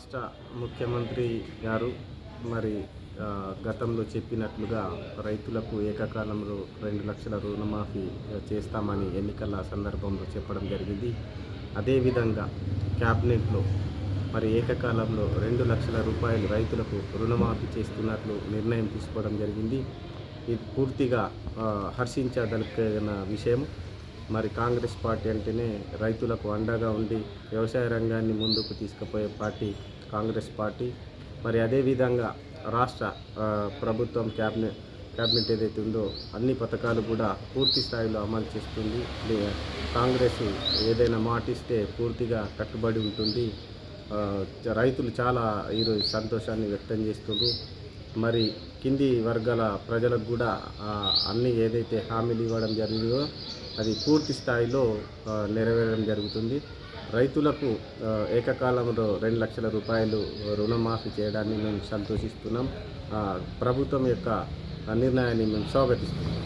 రాష్ట్ర ముఖ్యమంత్రి గారు మరి గతంలో చెప్పినట్లుగా రైతులకు ఏకకాలంలో రెండు లక్షల రుణమాఫీ చేస్తామని ఎన్నికల సందర్భంలో చెప్పడం జరిగింది. అదేవిధంగా క్యాబినెట్లో మరి ఏకకాలంలో రెండు లక్షల రూపాయలు రైతులకు రుణమాఫీ చేస్తున్నట్లు నిర్ణయం తీసుకోవడం జరిగింది. ఇది పూర్తిగా హర్షించదలిగిన విషయం. మరి కాంగ్రెస్ పార్టీ అంటేనే రైతులకు అండగా ఉండి వ్యవసాయ రంగాన్ని ముందుకు తీసుకుపోయే పార్టీ కాంగ్రెస్ పార్టీ. మరి అదేవిధంగా రాష్ట్ర ప్రభుత్వం క్యాబినెట్ క్యాబినెట్ ఏదైతే ఉందో అన్ని పథకాలు కూడా పూర్తి స్థాయిలో అమలు చేస్తుంది. కాంగ్రెస్ ఏదైనా మాటిస్తే పూర్తిగా కట్టుబడి ఉంటుంది. రైతులు చాలా ఈరోజు సంతోషాన్ని వ్యక్తం చేస్తున్నారు మరి కింది వర్గాల ప్రజలకు కూడా అన్నీ అన్ని ఏదైతే హామీలు ఇవ్వడం జరిగిందో అది పూర్తి స్థాయిలో నెరవేరడం జరుగుతుంది. రైతులకు ఏకకాలంలో రెండు లక్షల రూపాయలు రుణమాఫీ చేయడాన్ని మేము సంతోషిస్తున్నాం. ప్రభుత్వం యొక్క నిర్ణయాన్ని మేము స్వాగతిస్తున్నాం.